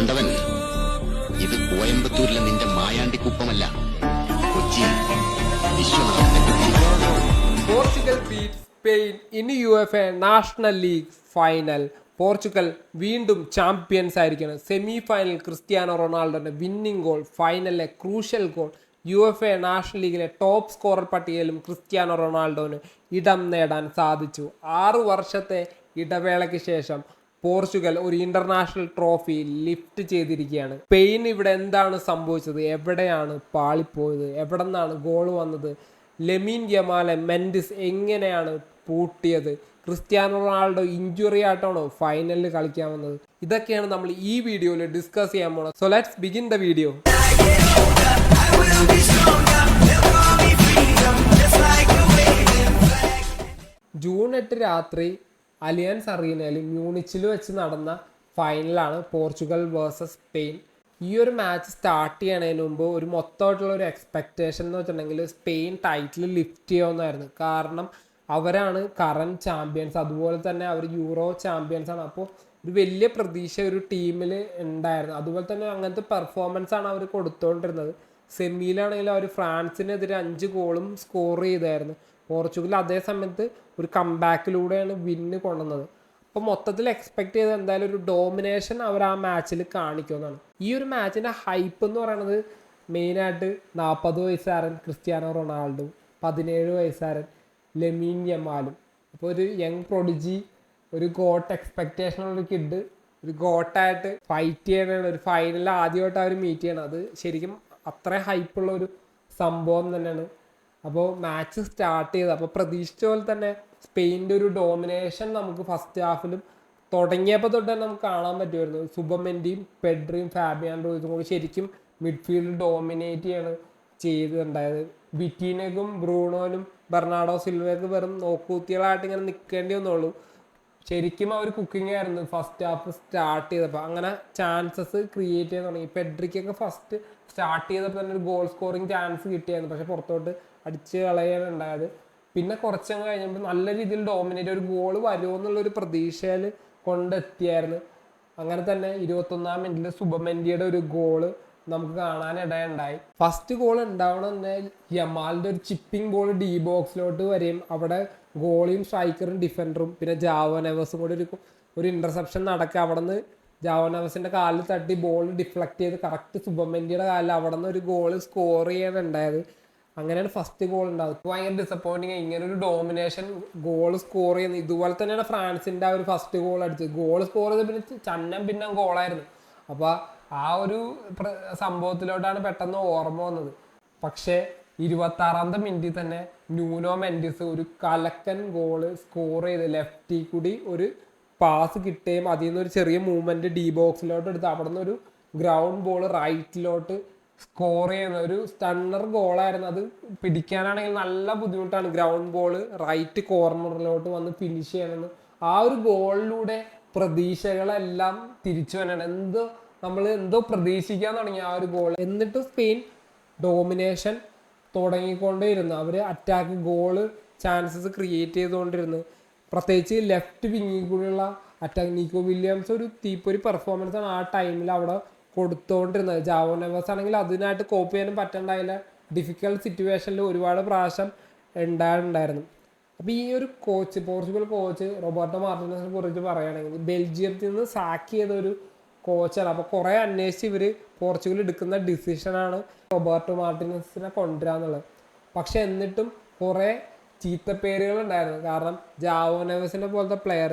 പാണ്ഡവൻ. ഇത് കോയമ്പത്തൂരിലെ നിന്റെ മായാണ്ടി കുപ്പമല്ല. കൊച്ചി പോർച്ചുഗൽ ബീറ്റ് സ്പെയിൻ ഇനി U F A national league final Portugal വീണ്ടും ചാമ്പ്യൻസ് ആയിരിക്കണം. സെമി ഫൈനൽ ക്രിസ്ത്യാനോ റൊണാൾഡോന്റെ winning goal ഫൈനലിലെ crucial goal U F A national ലീഗിലെ ടോപ്പ് സ്കോറർ പട്ടികയിലും ക്രിസ്ത്യാനോ റൊണാൾഡോന് ഇടം നേടാൻ സാധിച്ചു. ആറു വർഷത്തെ ഇടവേളയ്ക്ക് ശേഷം പോർച്ചുഗൽ ഒരു ഇന്റർനാഷണൽ ട്രോഫി ലിഫ്റ്റ് ചെയ്തിരിക്കുകയാണ്. സ്പെയിൻ ഇവിടെ എന്താണ് സംഭവിച്ചത്? എവിടെയാണ് പാളിപ്പോയത്? എവിടെ നിന്നാണ് ഗോൾ വന്നത്? ലെമീൻ യമാലെ മെൻഡിസ് എങ്ങനെയാണ് പൂട്ടിയത്? ക്രിസ്ത്യാനോ റൊണാൾഡോ ഇഞ്ചുറി ആയിട്ടാണോ ഫൈനലിൽ കളിക്കാൻ വന്നത്? ഇതൊക്കെയാണ് നമ്മൾ ഈ വീഡിയോയിൽ ഡിസ്കസ് ചെയ്യാൻ പോണത്. So let's begin the video June എട്ട് രാത്രി അലിയൻസ് അറീനയിൽ മ്യൂണിച്ചിൽ വെച്ച് നടന്ന ഫൈനലാണ് പോർച്ചുഗൽ വേഴ്സസ് സ്പെയിൻ. ഈ ഒരു മാച്ച് സ്റ്റാർട്ട് ചെയ്യണതിന് മുമ്പ് ഒരു മൊത്തമായിട്ടുള്ള ഒരു എക്സ്പെക്റ്റേഷൻ എന്ന് വെച്ചിട്ടുണ്ടെങ്കിൽ സ്പെയിൻ ടൈറ്റിൽ ലിഫ്റ്റ് ചെയ്യാവുന്നതായിരുന്നു. കാരണം അവരാണ് കറണ്ട് ചാമ്പ്യൻസ് അതുപോലെ തന്നെ അവർ യൂറോ ചാമ്പ്യൻസ് ആണ്. അപ്പോൾ ഒരു വലിയ പ്രതീക്ഷ ഒരു ടീമിൽ ഉണ്ടായിരുന്നു. അതുപോലെ തന്നെ അങ്ങനത്തെ പെർഫോമൻസ് ആണ് അവർ കൊടുത്തുകൊണ്ടിരുന്നത് സെമിയിലാണെങ്കിൽ അവർ ഫ്രാൻസിനെതിരെ അഞ്ച് ഗോളും സ്കോർ ചെയ്തായിരുന്നു. പോർച്ചുഗൽ അതേ സമയത്ത് ഒരു കംബാക്കിലൂടെയാണ് വിന്ന് കൊണ്ടുവന്നത്. അപ്പോൾ മൊത്തത്തിൽ എക്സ്പെക്ട് ചെയ്ത് എന്തായാലും ഒരു ഡോമിനേഷൻ അവർ ആ മാച്ചിൽ കാണിക്കുമെന്നാണ്. ഈ ഒരു മാച്ചിന്റെ ഹൈപ്പ് എന്ന് പറയുന്നത് മെയിനായിട്ട് നാൽപ്പത് വയസ്സുകാരൻ ക്രിസ്ത്യാനോ റൊണാൾഡോ പതിനേഴ് വയസ്സുകാരൻ ലെമീൻ യമാലും. അപ്പോൾ ഒരു യങ് പ്രൊഡിജി ഒരു ഗോട്ട് എക്സ്പെക്റ്റേഷൻ ഉള്ള ഒരു കിഡ് ഒരു ഗോട്ടായിട്ട് ഫൈറ്റ് ചെയ്യണ ഒരു ഫൈനലിൽ ആദ്യമായിട്ട് അവർ മീറ്റ് ചെയ്യണം. അത് ശരിക്കും അത്ര ഹൈപ്പുള്ള ഒരു സംഭവം തന്നെയാണ്. അപ്പോൾ മാച്ച് സ്റ്റാർട്ട് ചെയ്ത് അപ്പോൾ പ്രതീക്ഷിച്ച പോലെ തന്നെ സ്പെയിന്റെ ഒരു ഡോമിനേഷൻ നമുക്ക് ഫസ്റ്റ് ഹാഫിലും തുടങ്ങിയപ്പോൾ തൊട്ട് തന്നെ നമുക്ക് കാണാൻ പറ്റുമായിരുന്നു. സുബമെന്റിയും പെഡ്രിയും ഫാബിയാൻ റോയിസും കൂടി ശരിക്കും മിഡ്ഫീൽഡ് ഡോമിനേറ്റ് ചെയ്യാണ് ചെയ്തിട്ടുണ്ടായത് ബിറ്റീനക്കും ബ്രൂണോനും ബെർണാഡോ സിൽവയൊക്കെ വെറും നോക്കൂത്തികളായിട്ട് ഇങ്ങനെ നിൽക്കേണ്ടി വന്നുള്ളൂ. ശരിക്കും അവർ കുക്കിംഗ് ആയിരുന്നു ഫസ്റ്റ് ഹാഫ് സ്റ്റാർട്ട് ചെയ്തപ്പോൾ അങ്ങനെ ചാൻസസ് ക്രിയേറ്റ് ചെയ്യാൻ തുടങ്ങി. പെഡ്രിക്കൊക്കെ ഫസ്റ്റ് സ്റ്റാർട്ട് ചെയ്തപ്പോൾ തന്നെ ഒരു ഗോൾ സ്കോറിങ് ചാൻസ് കിട്ടിയായിരുന്നു. പക്ഷെ പുറത്തോട്ട് അടിച്ച് കളയാണ് ഉണ്ടായത് പിന്നെ കുറച്ചങ്ങ് കഴിഞ്ഞപ്പോൾ നല്ല രീതിയിൽ ഡോമിനേറ്റ് ഒരു ഗോൾ വരുമോ എന്നുള്ളൊരു പ്രതീക്ഷയിൽ കൊണ്ടെത്തിയായിരുന്നു. അങ്ങനെ തന്നെ ഇരുപത്തൊന്നാം മിനിറ്റിൽ സുബമെൻഡിയുടെ ഒരു ഗോൾ നമുക്ക് കാണാനിടയുണ്ടായി ഫസ്റ്റ് ഗോൾ ഉണ്ടാവണം തന്നെ യമാലിന്റെ ഒരു ചിപ്പിംഗ് ബോൾ ഡി ബോക്സിലോട്ട് വരെയും അവിടെ ഗോളിയും സ്ട്രൈക്കറും ഡിഫൻഡറും പിന്നെ ജാവോ നെവസും കൂടി ഒരു ഒരു ഇന്റർസെപ്ഷൻ നടക്കുക. അവിടെ നിന്ന് ജാവോ കാലിൽ തട്ടി ബോൾ ഡിഫ്ലക്ട് ചെയ്ത് കറക്റ്റ് സുബമെൻഡിയുടെ കാലിൽ അവിടെ നിന്ന് ഒരു ഗോൾ സ്കോർ ചെയ്യാനുണ്ടായത് അങ്ങനെയാണ് ഫസ്റ്റ് ഗോൾ ഉണ്ടാവുന്നത് ഭയങ്കര ഡിസപ്പോയിന്റിങ് ഇങ്ങനെ ഒരു ഡോമിനേഷൻ ഗോൾ സ്കോർ ചെയ്യുന്നത് ഇതുപോലെ തന്നെയാണ് ഫ്രാൻസിന്റെ ആ ഒരു ഫസ്റ്റ് ഗോൾ അടിച്ചത്. ഗോൾ സ്കോർ ചെയ്ത് പിന്നെ ചന്നം ഭിന്നം ഗോളായിരുന്നു അപ്പോൾ ആ ഒരു സംഭവത്തിലോട്ടാണ് പെട്ടെന്ന് ഓർമ്മ വന്നത്. പക്ഷേ ഇരുപത്തി ആറാമത്തെ മിനിറ്റിൽ തന്നെ ന്യൂനോ മെൻഡിസ് ഒരു കലക്കൻ ഗോൾ സ്കോർ ചെയ്ത് ലെഫ്റ്റിൽ കൂടി ഒരു പാസ് കിട്ടുകയും അതിൽ നിന്ന് ഒരു ചെറിയ മൂവ്മെന്റ് ഡി ബോക്സിലോട്ട് എടുത്ത് അവിടെ നിന്ന് ഒരു ഗ്രൗണ്ട് ബോൾ റൈറ്റിലോട്ട് സ്കോർ ചെയ്യുന്ന ഒരു സ്റ്റണ്ണർ ഗോളായിരുന്നു അത് പിടിക്കാനാണെങ്കിൽ നല്ല ബുദ്ധിമുട്ടാണ്. ഗ്രൗണ്ട് ബോൾ റൈറ്റ് കോർണറിലോട്ട് വന്ന് ഫിനിഷ് ചെയ്യണമെന്ന്. ആ ഒരു ഗോളിലൂടെ പ്രതീക്ഷകളെല്ലാം തിരിച്ചു വരണം. എന്തോ നമ്മൾ എന്തോ പ്രതീക്ഷിക്കാൻ തുടങ്ങി ആ ഒരു ഗോൾ എന്നിട്ട് സ്പെയിൻ ഡോമിനേഷൻ തുടങ്ങിക്കൊണ്ടേയിരുന്നു. അവർ അറ്റാക്ക് ഗോൾ ചാൻസസ് ക്രിയേറ്റ് ചെയ്തുകൊണ്ടിരുന്നു. പ്രത്യേകിച്ച് ലെഫ്റ്റ് വിങ്ങിൽ കൂടിയുള്ള അറ്റാക്ക് നീക്കോ വില്യംസ് ഒരു തീപ്പൊരി പെർഫോമൻസ് ആണ് ആ ടൈമിൽ അവിടെ കൊടുത്തുകൊണ്ടിരുന്നത് ജാവോ നെവസ് ആണെങ്കിൽ അതിനായിട്ട് കോപ്പ് ചെയ്യാനും പറ്റണ്ടായില്ല. ഡിഫിക്കൽട്ട് സിറ്റുവേഷനിൽ ഒരുപാട് പ്രാവശ്യം ഉണ്ടായിട്ടുണ്ടായിരുന്നു. അപ്പോൾ ഈ ഒരു കോച്ച് പോർച്ചുഗൽ കോച്ച് റോബർട്ടോ മാർട്ടിനസിനെ കുറിച്ച് പറയുകയാണെങ്കിൽ ബെൽജിയത്തിൽ നിന്ന് സാക്ക് ചെയ്ത ഒരു കോച്ചാണ് അപ്പോൾ കുറേ അന്വേഷിച്ച് ഇവർ പോർച്ചുഗൽ എടുക്കുന്ന ഡിസിഷനാണ് റോബർട്ടോ മാർട്ടിനസിനെ കൊണ്ടുവരാന്നുള്ളത് പക്ഷെ എന്നിട്ടും കുറേ ഉണ്ടായിരുന്നു. കാരണം ജാവോ നെവസിനെ പോലത്തെ പ്ലെയർ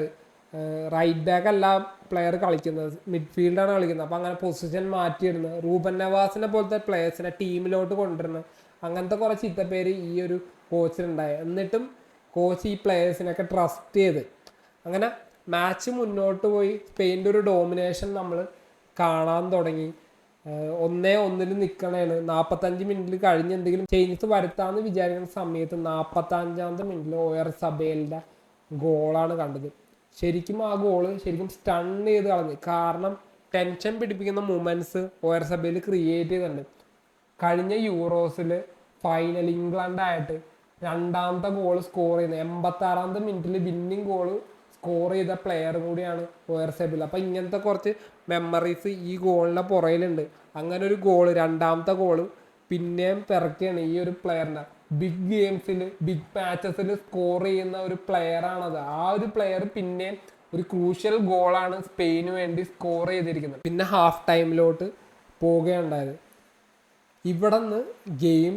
റൈറ്റ് ബാക്ക് അല്ല പ്ലെയർ കളിക്കുന്നത്. മിഡ്ഫീൽഡാണ് കളിക്കുന്നത്. അപ്പോൾ അങ്ങനെ പൊസിഷൻ മാറ്റിയിടുന്നത്. റൂബൻ നവാസിനെ പോലത്തെ പ്ലെയേഴ്സിനെ ടീമിലോട്ട് കൊണ്ടുവരുന്നത്. അങ്ങനത്തെ കുറേ ഇത്തപ്പേര് ഈ ഒരു കോച്ചിനുണ്ടായി എന്നിട്ടും കോച്ച് ഈ പ്ലെയേഴ്സിനൊക്കെ ട്രസ്റ്റ് ചെയ്ത്. അങ്ങനെ മാച്ച് മുന്നോട്ട് പോയി. സ്പെയിന്റെ ഒരു ഡോമിനേഷൻ നമ്മൾ കാണാൻ തുടങ്ങി. ഒന്നേ ഒന്നിൽ നിൽക്കണേണ് നാൽപ്പത്തഞ്ച് മിനിറ്റിൽ കഴിഞ്ഞ് എന്തെങ്കിലും ചേഞ്ചസ് വരുത്താമെന്ന് വിചാരിക്കുന്ന സമയത്ത് നാൽപ്പത്തഞ്ചാമത്തെ മിനിറ്റിൽ ഓയർ സബേലിന്റെ ഗോളാണ് കണ്ടത്. ശരിക്കും ആ ഗോൾ ശരിക്കും സ്റ്റൺ ചെയ്ത് കളഞ്ഞു. കാരണം ടെൻഷൻ പിടിപ്പിക്കുന്ന മൂമെന്റ്സ് ആർ സഭയിൽ ക്രിയേറ്റ് ചെയ്തിട്ടുണ്ട്. കഴിഞ്ഞ യൂറോസിൽ ഫൈനൽ ഇംഗ്ലണ്ടായിട്ട് രണ്ടാമത്തെ ഗോൾ സ്കോർ ചെയ്യുന്നത്. എൺപത്തി ആറാമത്തെ മിനിറ്റിൽ വിന്നിങ് ഗോൾ സ്കോർ ചെയ്ത പ്ലെയർ കൂടിയാണ് ഓയർസെബിൾ അപ്പം ഇങ്ങനത്തെ കുറച്ച് മെമ്മറീസ് ഈ ഗോളിന്റെ പുറയിലുണ്ട് അങ്ങനെ ഒരു ഗോൾ രണ്ടാമത്തെ ഗോൾ പിന്നെയും പിറക്കുകയാണ് ഈ ഒരു പ്ലെയറിനെ ബിഗ് ഗെയിംസിൽ ബിഗ് മാച്ചസിൽ സ്കോർ ചെയ്യുന്ന ഒരു പ്ലെയറാണത് ആ ഒരു പ്ലെയർ പിന്നെ ഒരു ക്രൂഷ്യൽ ഗോളാണ് സ്പെയിന് വേണ്ടി സ്കോർ ചെയ്തിരിക്കുന്നത്. പിന്നെ ഹാഫ് ടൈമിലോട്ട് പോകുകയുണ്ടായത് ഇവിടെ നിന്ന് ഗെയിം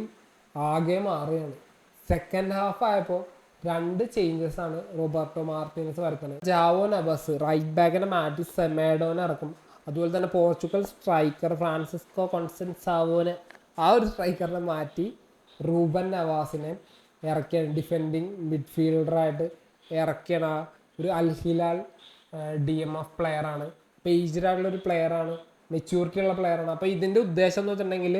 ആകെ മാറുകയാണ്. സെക്കൻഡ് ഹാഫ് ആയപ്പോൾ രണ്ട് ചേഞ്ചസ് ആണ് റോബർട്ടോ മാർട്ടിനസ് വരുത്തുന്നത് ജാവോ നബസ് റൈറ്റ് ബാക്കിനെ മാറ്റി സെമേഡോനെ ഇറക്കും. അതുപോലെ തന്നെ പോർച്ചുഗൽ സ്ട്രൈക്കർ ഫ്രാൻസിസ്കോ കോൺസ്റ്റൻസാവോനെ ആ ഒരു സ്ട്രൈക്കറിനെ മാറ്റി റൂബൻ നവാസിനെ ഇറക്കിയ ഡിഫെൻഡിങ് മിഡ്ഫീൽഡറായിട്ട് ഇറക്കിയാണ് ആ ഒരു അൽഹിലാൽ ഡി എം എഫ് പ്ലെയറാണ് പേജ്ഡ് ആയിട്ടുള്ള ഒരു പ്ലെയറാണ് മെച്യൂരിറ്റി ഉള്ള പ്ലെയറാണ് അപ്പോൾ ഇതിന്റെ ഉദ്ദേശം എന്ന് വെച്ചിട്ടുണ്ടെങ്കിൽ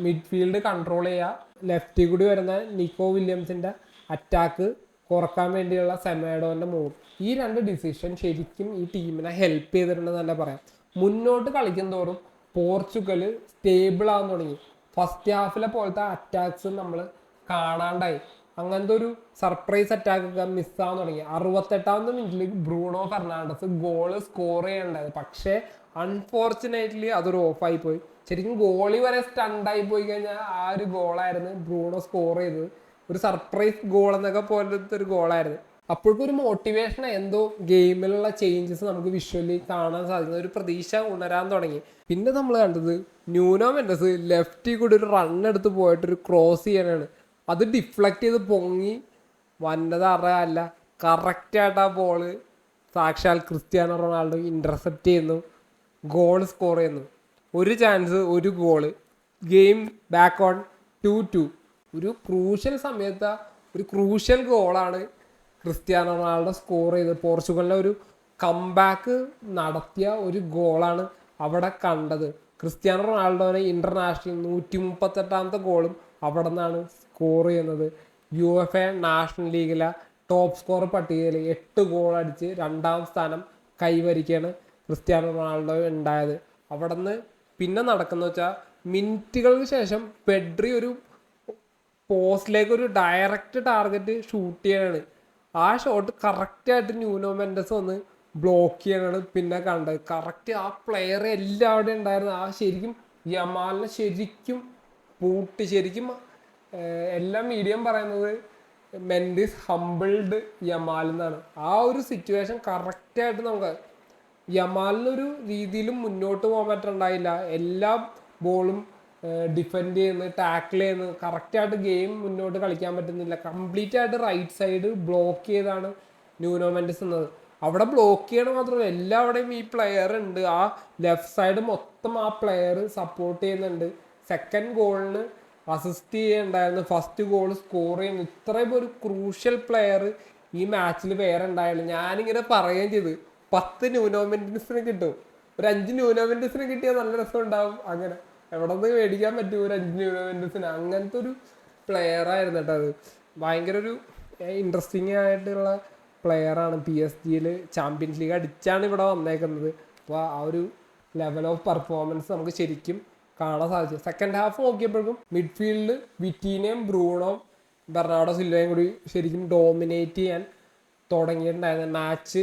മിഡ്ഫീൽഡ് കൺട്രോൾ ചെയ്യുക ലെഫ്റ്റിൽ കൂടി വരുന്ന നിക്കോ വില്യംസിന്റെ അറ്റാക്ക് കുറയ്ക്കാൻ വേണ്ടിയുള്ള സെമേഡോന്റെ മൂവ് ഈ രണ്ട് ഡിസിഷൻ ശരിക്കും ഈ ടീമിനെ ഹെൽപ്പ് ചെയ്തിട്ടുണ്ടെന്ന് തന്നെ പറയാം. മുന്നോട്ട് കളിക്കും തോറും പോർച്ചുഗൽ സ്റ്റേബിൾ ആകാൻ തുടങ്ങി. ഫസ്റ്റ് ഹാഫിലെ പോലത്തെ അറ്റാക്സ് നമ്മൾ കാണാണ്ടായി. അങ്ങനത്തെ ഒരു സർപ്രൈസ് അറ്റാക്ക് ഒക്കെ മിസ്സാകാൻ തുടങ്ങി. അറുപത്തെട്ടാമത്തെ മിനിറ്റിൽ ബ്രൂണോ ഫെർണാണ്ടസ് ഗോൾ സ്കോർ ചെയ്യേണ്ടത് പക്ഷേ അൺഫോർച്ചുനേറ്റ്ലി അതൊരു ഓഫായി പോയി. ശരിക്കും ഗോളി വരെ സ്റ്റണ്ടായി പോയി കഴിഞ്ഞാൽ ആ ഒരു ഗോളായിരുന്നു ബ്രൂണോ സ്കോർ ചെയ്തത്. ഒരു സർപ്രൈസ് ഗോൾ എന്നൊക്കെ പോലത്തെ ഒരു ഗോളായിരുന്നു അപ്പോഴേക്കും ഒരു മോട്ടിവേഷൻ എന്തോ ഗെയിമിലുള്ള ചേഞ്ചസ് നമുക്ക് വിഷ്വലി കാണാൻ സാധിക്കുന്ന ഒരു പ്രതീക്ഷ ഉണരാൻ തുടങ്ങി. പിന്നെ നമ്മൾ കണ്ടത് ന്യൂനോ മെൻഡസ് ലെഫ്റ്റിൽ കൂടി ഒരു റൺ പോയിട്ട് ഒരു ക്രോസ് ചെയ്യാനാണ്. അത് ഡിഫ്ലക്റ്റ് ചെയ്ത് പൊങ്ങി. വന്നത് അറിയാല്ല കറക്റ്റായിട്ട് ആ ബോൾ സാക്ഷാൽ ക്രിസ്ത്യാനോ റൊണാൾഡോ ഇന്റർസെപ്റ്റ് ചെയ്യുന്നു. ഗോൾ സ്കോർ ചെയ്യുന്നു. ഒരു ചാൻസ് ഒരു goal game back on two two ഒരു ക്രൂഷ്യൽ സമയത്ത് ഒരു ക്രൂഷ്യൽ ഗോളാണ് ക്രിസ്ത്യാനോ റൊണാൾഡോ സ്കോർ ചെയ്ത് പോർച്ചുഗലിലെ ഒരു കംബാക്ക് നടത്തിയ ഒരു ഗോളാണ് അവിടെ കണ്ടത്. ക്രിസ്ത്യാനോ റൊണാൾഡോനെ ഇന്റർനാഷണൽ നൂറ്റി മുപ്പത്തെട്ടാമത്തെ ഗോളും അവിടെ നിന്നാണ് സ്കോർ ചെയ്യുന്നത്. യു എഫ് എ നാഷണൽ ലീഗിലെ ടോപ്പ് സ്കോർ പട്ടികയിൽ എട്ട് ഗോൾ അടിച്ച് രണ്ടാം സ്ഥാനം കൈവരിക്കുകയാണ് ക്രിസ്ത്യാനോ റൊണാൾഡോ ഉണ്ടായത്. അവിടെ നിന്ന് പിന്നെ നടക്കുന്ന വെച്ചാൽ മിനിറ്റുകൾക്ക് ശേഷം പെഡ്രി ഒരു പോസ്റ്റിലേക്ക് ഒരു ഡയറക്റ്റ് ടാർഗറ്റ് ഷൂട്ട് ചെയ്യാനാണ് ആ ഷോട്ട് കറക്റ്റായിട്ട് ന്യൂനോ മെൻഡസ് ഒന്ന് ബ്ലോക്ക് ചെയ്യാനാണ് പിന്നെ കണ്ടത്. കറക്റ്റ് ആ പ്ലെയർ എല്ലാവിടെയും ഉണ്ടായിരുന്നു. ആ ശരിക്കും യമാലിനെ ശരിക്കും പൂട്ടി ശരിക്കും എല്ലാ മീഡിയം പറയുന്നത് മെൻഡിസ് ഹംബിൾഡ് യമാൽ എന്നാണ്. ആ ഒരു സിറ്റുവേഷൻ കറക്റ്റായിട്ട് നമുക്ക് യമാലിനൊരു രീതിയിലും മുന്നോട്ട് പോകാൻ പറ്റുന്നുണ്ടായില്ല എല്ലാ ബോളും ഡിഫെൻഡ് ചെയ്യുന്നു ടാക്കിൾ ചെയ്യുന്നു. കറക്റ്റായിട്ട് ഗെയിം മുന്നോട്ട് കളിക്കാൻ പറ്റുന്നില്ല. കംപ്ലീറ്റ് ആയിട്ട് റൈറ്റ് സൈഡ് ബ്ലോക്ക് ചെയ്താണ് ന്യൂനോ എന്നത്. അവിടെ ബ്ലോക്ക് ചെയ്യണം മാത്രമല്ല എല്ലാവിടെയും ഈ പ്ലെയർ ഉണ്ട്. ആ ലെഫ്റ്റ് സൈഡ് മൊത്തം ആ പ്ലെയർ സപ്പോർട്ട് ചെയ്യുന്നുണ്ട്. സെക്കൻഡ് ഗോളിന് അസിസ്റ്റ് ചെയ്യുന്നുണ്ടായിരുന്നു ഫസ്റ്റ് ഗോൾ സ്കോർ ചെയ്യുന്നു. ഇത്രയും ഒരു ക്രൂഷ്യൽ പ്ലെയർ ഈ മാച്ചിൽ വേറെ ഉണ്ടായുള്ളൂ ഞാനിങ്ങനെ പറയുകയും ചെയ്ത്. പത്ത് ന്യൂനോമെന്റസിന് കിട്ടും. ഒരു അഞ്ച് ന്യൂനോമെന്റസിന് കിട്ടിയാൽ നല്ല രസം ഉണ്ടാവും അങ്ങനെ. എവിടെ നിന്ന് മേടിക്കാൻ പറ്റും ഒരു അഞ്ച് ന്യൂനോമെന്റസിന് അങ്ങനത്തെ ഒരു പ്ലെയർ ആയിരുന്നു കേട്ടോ അത്. ഭയങ്കര ഒരു ഇൻട്രസ്റ്റിംഗ് ആയിട്ടുള്ള പ്ലെയറാണ് പി എസ് ജിയിൽ ചാമ്പ്യൻസ് ലീഗ് അടിച്ചാണ് ഇവിടെ വന്നേക്കുന്നത്. അപ്പോൾ ആ ഒരു ലെവൽ ഓഫ് പെർഫോമൻസ് നമുക്ക് ശരിക്കും കാണാൻ സാധിച്ചു. സെക്കൻഡ് ഹാഫ് നോക്കിയപ്പോഴേക്കും മിഡ്ഫീൽഡ് വിറ്റീനയും ബ്രൂണോ ബെർണാഡോ സിൽവയും കൂടി ശരിക്കും ഡോമിനേറ്റ് ചെയ്യാൻ തുടങ്ങിയിട്ടുണ്ടായിരുന്നു. മാച്ച്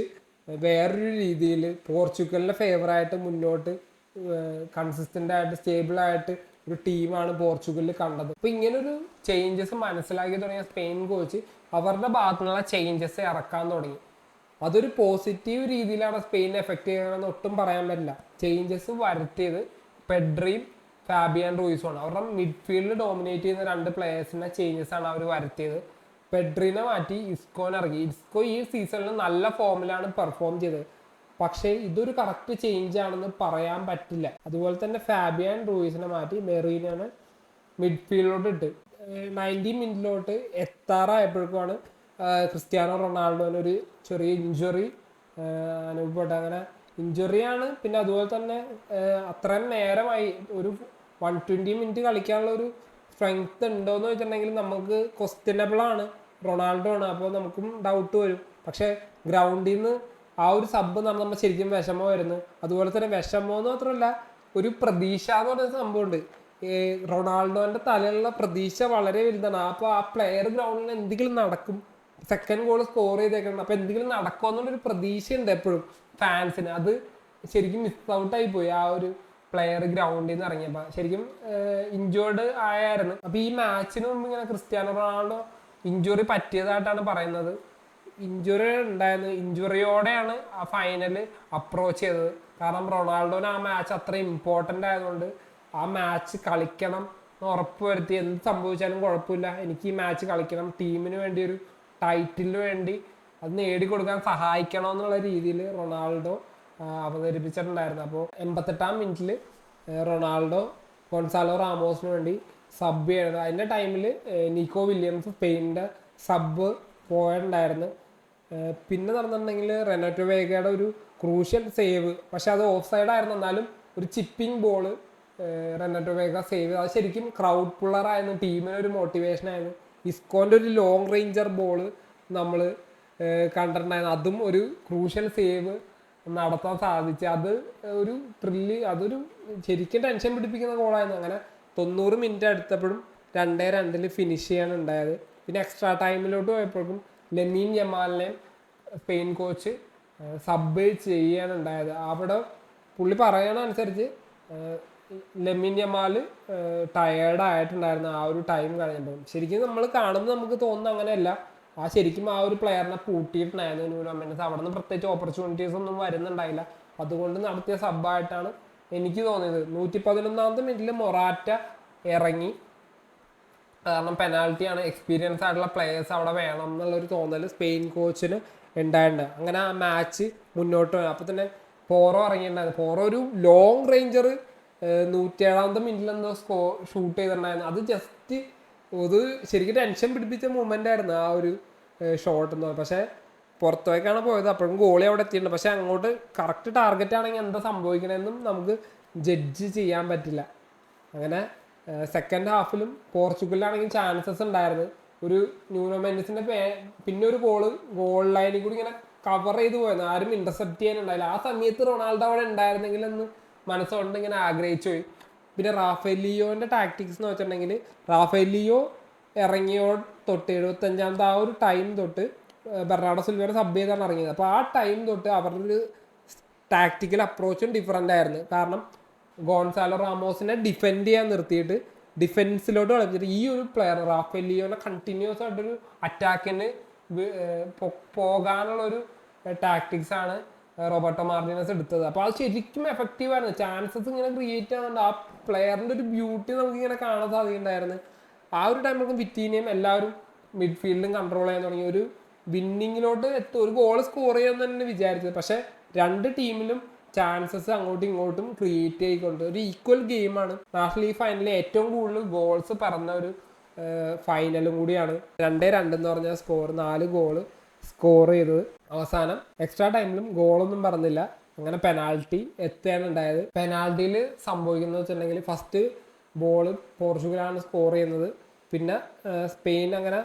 വേറൊരു രീതിയിൽ പോർച്ചുഗലിന്റെ ഫേവറായിട്ട് മുന്നോട്ട് കൺസിസ്റ്റന്റ് ആയിട്ട് സ്റ്റേബിൾ ആയിട്ട് ഒരു ടീമാണ് പോർച്ചുഗലിൽ കണ്ടത്. അപ്പോൾ ഇങ്ങനൊരു ചേഞ്ചസ് മനസ്സിലാക്കി തുടങ്ങിയ സ്പെയിൻ കോച്ച് അവരുടെ ഭാഗത്തുനിന്നുള്ള ചേഞ്ചസ് ഇറക്കാൻ തുടങ്ങി. അതൊരു പോസിറ്റീവ് രീതിയിലാണ് സ്പെയിൻ എഫക്റ്റ് ചെയ്യണമെന്ന് ഒട്ടും പറയാൻ പറ്റില്ല. ചേഞ്ചസ് വരുത്തിയത് പെഡ്രിയും ഫാബിയൻ റൂയിസുമാണ് അവരുടെ മിഡ്ഫീൽഡ് ഡോമിനേറ്റ് ചെയ്യുന്ന രണ്ട് പ്ലേയേഴ്സിന്റെ ചേഞ്ചസ് ആണ് അവർ വരുത്തിയത്. പെഡ്രിനെ മാറ്റി ഇസ്കോനെ ഇറങ്ങി ഇസ്കോ ഈ സീസണിൽ നല്ല ഫോമിലാണ് പെർഫോം ചെയ്തത്. പക്ഷേ ഇതൊരു കറക്റ്റ് ചേഞ്ച് ആണെന്ന് പറയാൻ പറ്റില്ല. അതുപോലെ തന്നെ ഫാബിയാൻ റൂയിസിനെ മാറ്റി മെറീനാണ് മിഡ്ഫീൽഡിലോട്ട് ഇട്ട്. നയന്റി മിനിറ്റിലോട്ട് എത്താറായപ്പോഴേക്കുമാണ് ക്രിസ്ത്യാനോ റൊണാൾഡോന് ഒരു ചെറിയ ഇഞ്ചുറി അനുഭവപ്പെട്ട അങ്ങനെ ഇഞ്ചുറിയാണ് പിന്നെ അതുപോലെ തന്നെ അത്രയും നേരമായി ഒരു വൺ ട്വന്റി മിനിറ്റ് കളിക്കാനുള്ള ഒരു സ്ട്രെങ്ത് ഉണ്ടോ എന്ന് വെച്ചിട്ടുണ്ടെങ്കിൽ നമുക്ക് ക്വസ്റ്റ്യനബിൾ ആണ്. റൊണാൾഡോ ആണ്. അപ്പോൾ നമുക്കും ഡൗട്ട് വരും. പക്ഷേ ഗ്രൗണ്ടിൽ നിന്ന് ആ ഒരു സബ് നമ്മൾ ശരിക്കും വിഷമം വരുന്നു അതുപോലെ തന്നെ വിഷമം എന്ന് മാത്രമല്ല ഒരു പ്രതീക്ഷ എന്ന് പറയുന്ന സംഭവമുണ്ട്. റൊണാൾഡോന്റെ തലയിലുള്ള പ്രതീക്ഷ വളരെ വലുതാണ്. അപ്പോൾ ആ പ്ലെയർ ഗ്രൗണ്ടിൽ എന്തെങ്കിലും നടക്കും. സെക്കൻഡ് ഗോൾ സ്കോർ ചെയ്തേക്കണം. അപ്പൊ എന്തെങ്കിലും നടക്കുമോ എന്നുള്ളൊരു പ്രതീക്ഷ ഉണ്ട് എപ്പോഴും. ഫാൻസിന് അത് ശരിക്കും മിസ് ഔട്ട് ആയി പോയി ആ ഒരു പ്ലെയർ ഗ്രൗണ്ടിൽ നിന്ന് ഇറങ്ങിയപ്പോ. ശരിക്കും ഇഞ്ചേർഡ് ആയായിരുന്നു. അപ്പൊ ഈ മാച്ചിന് മുമ്പ് ഇങ്ങനെ ക്രിസ്ത്യാനോ റൊണാൾഡോ ഇഞ്ചുറി പറ്റിയതായിട്ടാണ് പറയുന്നത്. ഇഞ്ചുറി ഉണ്ടായിരുന്നു ഇഞ്ചുറിയോടെയാണ് ആ ഫൈനൽ അപ്രോച്ച് ചെയ്തത്. കാരണം റൊണാൾഡോന് ആ മാച്ച് അത്ര ഇമ്പോർട്ടന്റ് ആയതുകൊണ്ട് ആ മാച്ച് കളിക്കണം എന്ന് ഉറപ്പ് വരുത്തി എന്ത് സംഭവിച്ചാലും കുഴപ്പമില്ല. എനിക്ക് ഈ മാച്ച് കളിക്കണം. ടീമിന് വേണ്ടി ഒരു ടൈറ്റിലിന് വേണ്ടി അത് നേടിക്കൊടുക്കാൻ സഹായിക്കണം എന്നുള്ള രീതിയിൽ റൊണാൾഡോ അവതരിപ്പിച്ചിട്ടുണ്ടായിരുന്നു. അപ്പോൾ എൺപത്തെട്ടാം മിനിറ്റിൽ റൊണാൾഡോ ഗൊൺസാലോ റാമോസിന് വേണ്ടി സബ് ചെയ്യണത് അതിന്റെ ടൈമിൽ നിക്കോ വില്യംസ് സ്പെയിനിന്റെ സബ് പോയിട്ടുണ്ടായിരുന്നു. പിന്നെ നടന്നിട്ടുണ്ടെങ്കിൽ റെനോറ്റോ വേഗയുടെ ഒരു ക്രൂഷ്യൽ സേവ് പക്ഷെ അത് ഓഫ് സൈഡ് ആയിരുന്നു. എന്നാലും ഒരു ചിപ്പിംഗ് ബോൾ റെനോറ്റോ വേഗ സേവ് അത് ശരിക്കും ക്രൗഡ് പുള്ളർ ആയിരുന്നു. ടീമിന് ഒരു മോട്ടിവേഷൻ ആയിരുന്നു. ഇസ്കോന്റെ ഒരു ലോങ് റേഞ്ചർ ബോൾ നമ്മൾ കണ്ടിട്ടുണ്ടായിരുന്നു. അതും ഒരു ക്രൂഷ്യൽ സേവ് നടത്താൻ സാധിച്ചു. അത് ഒരു ത്രില്ല് അതൊരു ശരിക്കും ടെൻഷൻ പിടിപ്പിക്കുന്ന ഗോളായിരുന്നു അങ്ങനെ തൊണ്ണൂറ് മിനിറ്റ് അടുത്തപ്പോഴും രണ്ടേ രണ്ടിൽ ഫിനിഷ് ചെയ്യാൻ ഉണ്ടായത്. പിന്നെ എക്സ്ട്രാ ടൈമിലോട്ട് പോയപ്പോഴേക്കും ലെമീൻ ജമാലിനെ സ്പെയിൻ കോച്ച് സബ് ചെയ്യാനുണ്ടായത് അവിടെ പുള്ളി പറയണ അനുസരിച്ച് ജമാൽ ടയേർഡ് ആയിട്ടുണ്ടായിരുന്നു ആ ഒരു ടൈം കഴിഞ്ഞപ്പോൾ ശരിക്കും നമ്മൾ കാണുമ്പോൾ നമുക്ക് തോന്നുന്ന അങ്ങനെയല്ല. ആ ശരിക്കും ആ ഒരു പ്ലെയറിനെ പൂട്ടിയിട്ടുണ്ടായിരുന്നു. ന്യൂനോ മെൻസ് അവിടെ നിന്ന് പ്രത്യേകിച്ച് ഓപ്പർച്യൂണിറ്റീസ് ഒന്നും വരുന്നുണ്ടായില്ല. അതുകൊണ്ട് നടത്തിയ സബ്ബായിട്ടാണ് എനിക്ക് തോന്നിയത്. നൂറ്റി പതിനൊന്നാമത്തെ മിനിറ്റിൽ മൊറാറ്റ ഇറങ്ങി. കാരണം പെനാൽറ്റിയാണ് എക്സ്പീരിയൻസ് ആയിട്ടുള്ള പ്ലേയേഴ്സ് അവിടെ വേണം എന്നുള്ളൊരു തോന്നൽ സ്പെയിൻ കോച്ചിന് ഉണ്ടായിട്ടുണ്ട് അങ്ങനെ ആ മാച്ച് മുന്നോട്ട് പോയി. അപ്പോൾ തന്നെ പോറോ ഇറങ്ങിയിട്ടുണ്ടായിരുന്നു പോറോ ഒരു ലോങ് റേഞ്ചർ നൂറ്റേഴാമത്തെ മിനിറ്റിൽ എന്തോ സ്കോ ഷൂട്ട് ചെയ്തിട്ടുണ്ടായിരുന്നു. അത് ജസ്റ്റ് അത് ശരിക്കും ടെൻഷൻ പിടിപ്പിച്ച മൂമെന്റ് ആയിരുന്നു ആ ഒരു ഷോട്ട് എന്ന് പറയുന്നത് പക്ഷേ പുറത്തേക്കാണ് പോയത്. അപ്പോഴും ഗോളി അവിടെ എത്തിയിട്ടുണ്ട്. പക്ഷേ അങ്ങോട്ട് കറക്റ്റ് ടാർഗറ്റ് ആണെങ്കിൽ എന്താ സംഭവിക്കണമെന്നും നമുക്ക് ജഡ്ജ് ചെയ്യാൻ പറ്റില്ല. അങ്ങനെ സെക്കൻഡ് ഹാഫിലും പോർച്ചുഗലിലാണെങ്കിൽ ചാൻസസ് ഉണ്ടായിരുന്നു. ഒരു ന്യൂനോ പിന്നെ ഒരു ഗോൾ ഗോൾ ലൈനിൽ കൂടി ഇങ്ങനെ കവർ ചെയ്ത് പോയത് ആരും ഇന്റർസെപ്റ്റ് ചെയ്യാനുണ്ടായില്ല. ആ സമയത്ത് റൊണാൾഡോ അവിടെ ഉണ്ടായിരുന്നെങ്കിൽ എന്ന് മനസ്സുകൊണ്ട് ഇങ്ങനെ ആഗ്രഹിച്ചു പോയി. പിന്നെ റാഫേലിയോന്റെ ടാക്ടിക്സ് എന്ന് വെച്ചിട്ടുണ്ടെങ്കിൽ റാഫേലിയോ ഇറങ്ങിയോ തൊട്ട് എഴുപത്തഞ്ചാമത്തെ ആ ഒരു ടൈം തൊട്ട് ബെർണാഡോ സിൽവയുടെ സബ് ചെയ്താണ് ഇറങ്ങിയത്. അപ്പോൾ ആ ടൈം തൊട്ട് അവരുടെ ഒരു ടാക്ടിക്കൽ അപ്രോച്ചും ഡിഫറെന്റ് ആയിരുന്നു. കാരണം ഗോൺസാലോ റാമോസിനെ ഡിഫെൻഡ് ചെയ്യാൻ നിർത്തിയിട്ട് ഡിഫെൻസിലോട്ട് കളിച്ചിട്ട് ഈ ഒരു പ്ലെയർ റാഫേലിയോനെ കണ്ടിന്യൂസ് ആയിട്ടൊരു അറ്റാക്കിന് പോകാനുള്ള ഒരു ടാക്ടിക്സ് ആണ് റോബർട്ടോ മാർട്ടിനസ് എടുത്തത്. അപ്പോൾ അത് ശരിക്കും എഫക്റ്റീവ് ആയിരുന്നു. ചാൻസസ് ഇങ്ങനെ ക്രിയേറ്റ് ആവുന്നുണ്ട്. ആ പ്ലെയറിന്റെ ഒരു ബ്യൂട്ടി നമുക്ക് ഇങ്ങനെ കാണാൻ സാധിക്കുന്നുണ്ടായിരുന്നു ആ ഒരു ടൈമിലൊക്കെ വിറ്റീനെയും എല്ലാവരും മിഡ്ഫീൽഡും കൺട്രോൾ ചെയ്യാൻ തുടങ്ങി. ഒരു വിന്നിങ്ങിലോട്ട് എത്തും ഒരു ഗോൾ സ്കോർ ചെയ്യാൻ തന്നെ വിചാരിച്ചത്. പക്ഷെ രണ്ട് ടീമിലും ചാൻസസ് അങ്ങോട്ടും ഇങ്ങോട്ടും ക്രിയേറ്റ് ചെയ്തുകൊണ്ട് ഒരു ഈക്വൽ ഗെയിമാണ് നാഷണൽ ലീഗ് ഫൈനലിൽ ഏറ്റവും കൂടുതൽ ഗോൾസ് പറഞ്ഞ ഒരു ഫൈനലും കൂടിയാണ്. രണ്ടേ രണ്ടെന്ന് പറഞ്ഞ സ്കോർ നാല് ഗോൾ സ്കോർ ചെയ്തത്. അവസാനം എക്സ്ട്രാ ടൈമിലും ഗോളൊന്നും പറഞ്ഞില്ല. അങ്ങനെ പെനാൾട്ടി എത്തുകയാണ് ഉണ്ടായത്. പെനാൾട്ടിയിൽ സംഭവിക്കുന്നത് വെച്ചിട്ടുണ്ടെങ്കിൽ ഫസ്റ്റ് ബോൾ പോർച്ചുഗലാണ് സ്കോർ ചെയ്യുന്നത്. പിന്നെ സ്പെയിൻ അങ്ങനെ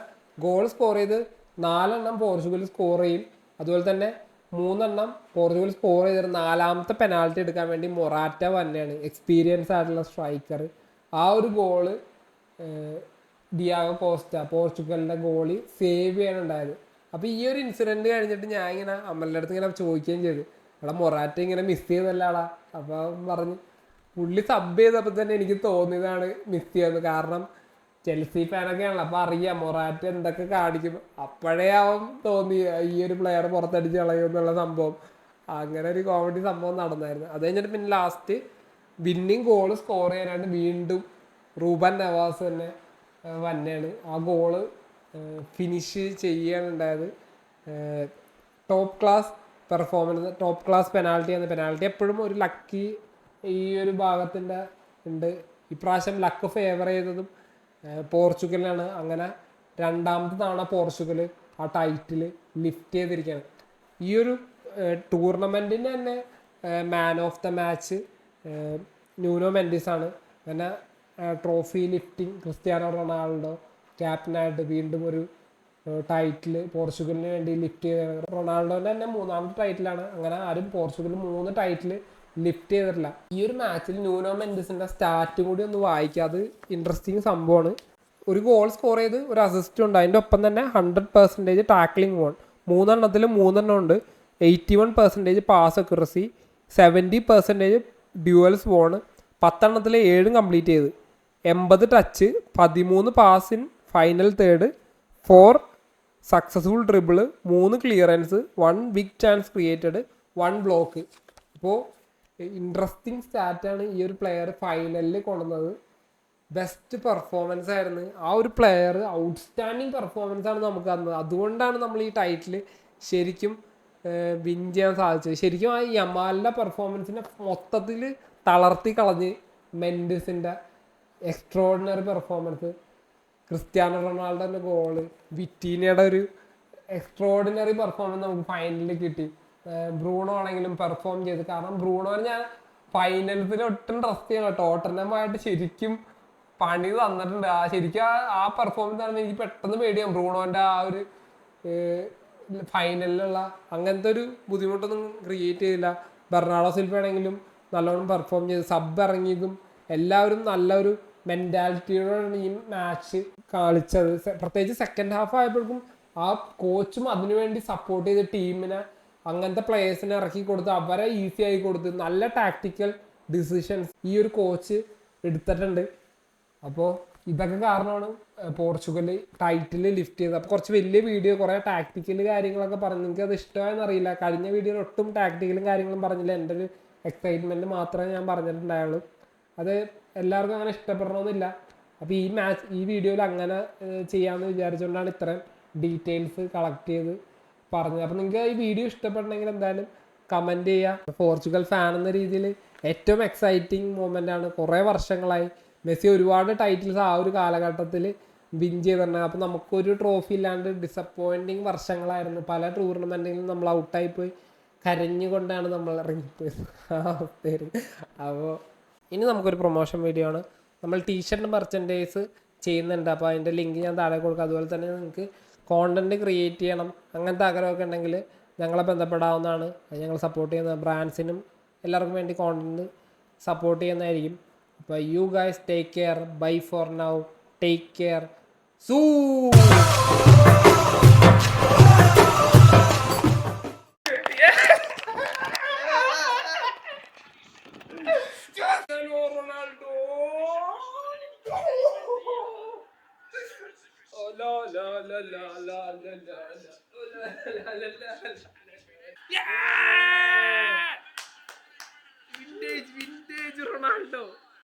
ഗോൾ സ്കോർ ചെയ്ത് നാലെണ്ണം പോർച്ചുഗൽ സ്കോർ ചെയ്യും. അതുപോലെ തന്നെ മൂന്നെണ്ണം. പോർച്ചുഗൽ സ്കോർ ചെയ്തിട്ട് നാലാമത്തെ പെനാൾട്ടി എടുക്കാൻ വേണ്ടി മൊറാറ്റ തന്നെയാണ് എക്സ്പീരിയൻസ് ആയിട്ടുള്ള സ്ട്രൈക്കർ ആ ഒരു ഗോൾ ഡിയാഗോ കോസ്റ്റ പോർച്ചുഗലിന്റെ ഗോളി സേവ് ചെയ്യാനുണ്ടായത്. അപ്പൊ ഈ ഒരു ഇൻസിഡന്റ് കഴിഞ്ഞിട്ട് ഞാൻ ഇങ്ങനെ അമ്മലിന്റെ അടുത്ത് ഇങ്ങനെ ചോദിക്കുകയും ചെയ്തു. അവിടെ മൊറാറ്റ ഇങ്ങനെ മിസ് ചെയ്തല്ലാടാ. അപ്പൊ പറഞ്ഞു പുള്ളി സബ് ചെയ്തപ്പോൾ തന്നെ എനിക്ക് തോന്നിയതാണ് മിസ് ചെയ്തത് കാരണം ചെൽസി ഫാനൊക്കെയാണല്ലോ അപ്പൊ അറിയാം മൊറാറ്റ എന്തൊക്കെ കാണിക്കും. അപ്പോഴേ അവൻ തോന്നി ഈ ഒരു പ്ലെയർ പുറത്തടിച്ച് കളയും എന്നുള്ള സംഭവം. അങ്ങനെ ഒരു കോമഡി സംഭവം നടന്നായിരുന്നു. അത് കഴിഞ്ഞിട്ട് പിന്നെ ലാസ്റ്റ് വിന്നിങ് ഗോൾ സ്കോർ ചെയ്യാനാണ് വീണ്ടും റൂബൻ നവാസ് തന്നെ വന്നെയാണ്. ആ ഗോൾ ഫിനിഷ് ചെയ്യാൻ ഉണ്ടായത്. Top class performance top class penalty ആണ്. പെനാൽറ്റി എപ്പോഴും ഒരു ലക്കി ഈ ഒരു ഭാഗത്തിന്റെ ഉണ്ട്. ഇപ്രാവശ്യം ലക്ക് ഫേവർ ചെയ്തതും പോർച്ചുഗലാണ് അങ്ങനെ രണ്ടാമത്തെ തവണ പോർച്ചുഗൽ ആ ടൈറ്റിൽ ലിഫ്റ്റ് ചെയ്തിരിക്കുകയാണ് ഈ ഒരു ടൂർണമെന്റിന് തന്നെ man of the match Nuno Mendes ആണ് ട്രോഫി ലിഫ്റ്റിംഗ് ക്രിസ്ത്യാനോ റൊണാൾഡോ ക്യാപ്റ്റനായിട്ട് വീണ്ടും ഒരു ടൈറ്റിൽ പോർച്ചുഗലിന് വേണ്ടി ലിഫ്റ്റ് ചെയ്ത റൊണാൾഡോന്റെ തന്നെ മൂന്നാമത്തെ ടൈറ്റിലാണ് അങ്ങനെ ആരും പോർച്ചുഗൽ മൂന്ന് ടൈറ്റിൽ ലിഫ്റ്റ് ചെയ്തിട്ടില്ല. ഈ ഒരു മാച്ചിൽ ന്യൂനോ മെൻഡിസിന്റെ സ്റ്റാറ്റും കൂടി ഒന്ന് വായിക്കാതെ ഇൻട്രസ്റ്റിംഗ് സംഭവമാണ്. ഒരു ഗോൾ സ്കോർ ചെയ്ത് ഒരു അസിസ്റ്റ് ഉണ്ട്. അതിന്റെ ഒപ്പം തന്നെ ഹൺഡ്രഡ് പെർസെന്റേജ് ടാക്ലിംഗ് പോൺ മൂന്നെണ്ണത്തിൽ മൂന്നെണ്ണം ഉണ്ട്. Eighty one percentage pass accuracy seventy percentage duels won പത്തെണ്ണത്തിൽ ഏഴും കംപ്ലീറ്റ് ചെയ്ത്. എൺപത് ടച്ച് പതിമൂന്ന് pass in final third four successful dribble മൂന്ന് clearance one big chance created one block ഇപ്പോൾ ഇൻട്രസ്റ്റിംഗ് സ്റ്റാറ്റാണ് ഈ ഒരു പ്ലെയർ ഫൈനലിൽ കൊണ്ടുവന്നത്. ബെസ്റ്റ് പെർഫോമൻസ് ആയിരുന്നു. ആ ഒരു പ്ലെയർ ഔട്ട്സ്റ്റാൻഡിങ് പെർഫോമൻസ് ആണ് നമുക്ക് തന്നത്. അതുകൊണ്ടാണ് നമ്മൾ ഈ ടൈറ്റിൽ ശരിക്കും വിൻ ചെയ്യാൻ സാധിച്ചത്. ശരിക്കും ആ യമാലിന്റെ പെർഫോമൻസിനെ മൊത്തത്തിൽ തളർത്തി കളഞ്ഞ് മെൻഡിസിന്റെ എക്സ്ട്രോഡിനറി പെർഫോമൻസ് ക്രിസ്ത്യാനോ റൊണാൾഡോന്റെ ഗോൾ വിറ്റീനയുടെ ഒരു എക്സ്ട്രോഡിനറി പെർഫോമൻസ് നമുക്ക് ഫൈനലിൽ കിട്ടി. ബ്രൂണോ ആണെങ്കിലും പെർഫോം ചെയ്ത്. കാരണം ബ്രൂണോനെ ഞാൻ ഫൈനൽസിൽ ഒട്ടും ട്രസ്റ്റ് ചെയ്യണം ടോട്ടനമായിട്ട് ശരിക്കും പണി തന്നിട്ടുണ്ട്. ആ ശരിക്കും ആ ആ പെർഫോമൻസ് ആണ് എനിക്ക് പെട്ടെന്ന് പേടിയാം ബ്രൂണോന്റെ ആ ഒരു ഫൈനലിലുള്ള അങ്ങനത്തെ ഒരു ബുദ്ധിമുട്ടൊന്നും ക്രിയേറ്റ് ചെയ്തില്ല. ബെർണാഡോ സിൽവ ആണെങ്കിലും നല്ലോണം പെർഫോം ചെയ്ത്. സബ് ഇറങ്ങിയതും എല്ലാവരും നല്ലൊരു മെന്റാലിറ്റിയോടാണ് ഈ മാച്ച് കളിച്ചത്. പ്രത്യേകിച്ച് സെക്കൻഡ് ഹാഫ് ആയപ്പോഴേക്കും ആ കോച്ചും അതിനുവേണ്ടി സപ്പോർട്ട് ചെയ്ത് ടീമിനെ അങ്ങനത്തെ പ്ലേയേഴ്സിനെ ഇറക്കി കൊടുത്ത് അവരെ ഈസി ആയി കൊടുത്ത് നല്ല ടാക്ടിക്കൽ ഡിസിഷൻസ് ഈ ഒരു കോച്ച് എടുത്തിട്ടുണ്ട്. അപ്പോൾ ഇതൊക്കെ കാരണമാണ് പോർച്ചുഗൽ ടൈറ്റിൽ ലിഫ്റ്റ് ചെയ്തത്. അപ്പോൾ കുറച്ച് വലിയ വീഡിയോ കുറേ ടാക്ടിക്കൽ കാര്യങ്ങളൊക്കെ പറഞ്ഞു. നിങ്ങൾക്ക് അത് ഇഷ്ടമായെന്ന് അറിയില്ല. കഴിഞ്ഞ വീഡിയോയിൽ ഒട്ടും ടാക്ടിക്കലും കാര്യങ്ങളും പറഞ്ഞില്ല. എന്റെ ഒരു എക്സൈറ്റ്മെന്റ് മാത്രമേ ഞാൻ പറഞ്ഞിട്ടുണ്ടായുള്ളൂ. അത് എല്ലാവർക്കും അങ്ങനെ ഇഷ്ടപ്പെടണമെന്നില്ല അപ്പോൾ ഈ മാച്ച് ഈ വീഡിയോയിൽ അങ്ങനെ ചെയ്യാമെന്ന് വിചാരിച്ചുകൊണ്ടാണ് ഇത്രയും ഡീറ്റെയിൽസ് കളക്ട് ചെയ്ത് പറഞ്ഞത്. അപ്പോൾ നിങ്ങൾക്ക് ഈ വീഡിയോ ഇഷ്ടപ്പെടണമെങ്കിൽ എന്തായാലും കമന്റ് ചെയ്യുക പോർച്ചുഗൽ ഫാൻ എന്ന രീതിയിൽ ഏറ്റവും എക്സൈറ്റിംഗ് മൂമെന്റ് ആണ്. കുറേ വർഷങ്ങളായി മെസ്സി ഒരുപാട് ടൈറ്റിൽസ് ആ ഒരു കാലഘട്ടത്തിൽ വിൻ ചെയ്തിട്ടുണ്ട്. അപ്പോൾ നമുക്കൊരു ട്രോഫി ഇല്ലാണ്ട് ഡിസപ്പോയിന്റിങ് വർഷങ്ങളായിരുന്നു. പല ടൂർണമെന്റിലും നമ്മൾ ഔട്ടായി പോയി. കരഞ്ഞുകൊണ്ടാണ് നമ്മൾ ഇറങ്ങിപ്പോയത്. ആ അവസ്ഥയായിരുന്നു അപ്പോൾ ഇനി നമുക്കൊരു പ്രൊമോഷൻ വീഡിയോ ആണ്. നമ്മൾ ടീഷർട്ട് മെർച്ചൻഡൈസ് ചെയ്യുന്നുണ്ട്. അപ്പോൾ അതിന്റെ ലിങ്ക് ഞാൻ താഴെ കൊടുക്കാം. അതുപോലെ തന്നെ നിങ്ങൾക്ക് കോണ്ടന്റ് ക്രിയേറ്റ് ചെയ്യണം. അങ്ങനത്തെ ആഗ്രഹമൊക്കെ ഉണ്ടെങ്കിൽ ഞങ്ങളെ ബന്ധപ്പെടാവുന്നതാണ്. ഞങ്ങൾ സപ്പോർട്ട് ചെയ്യുന്ന ബ്രാൻഡ്സിനും എല്ലാവർക്കും വേണ്ടി കോണ്ടന്റ് സപ്പോർട്ട് ചെയ്യുന്നതായിരിക്കും. അപ്പോൾ you guys take care bye for now take care zoo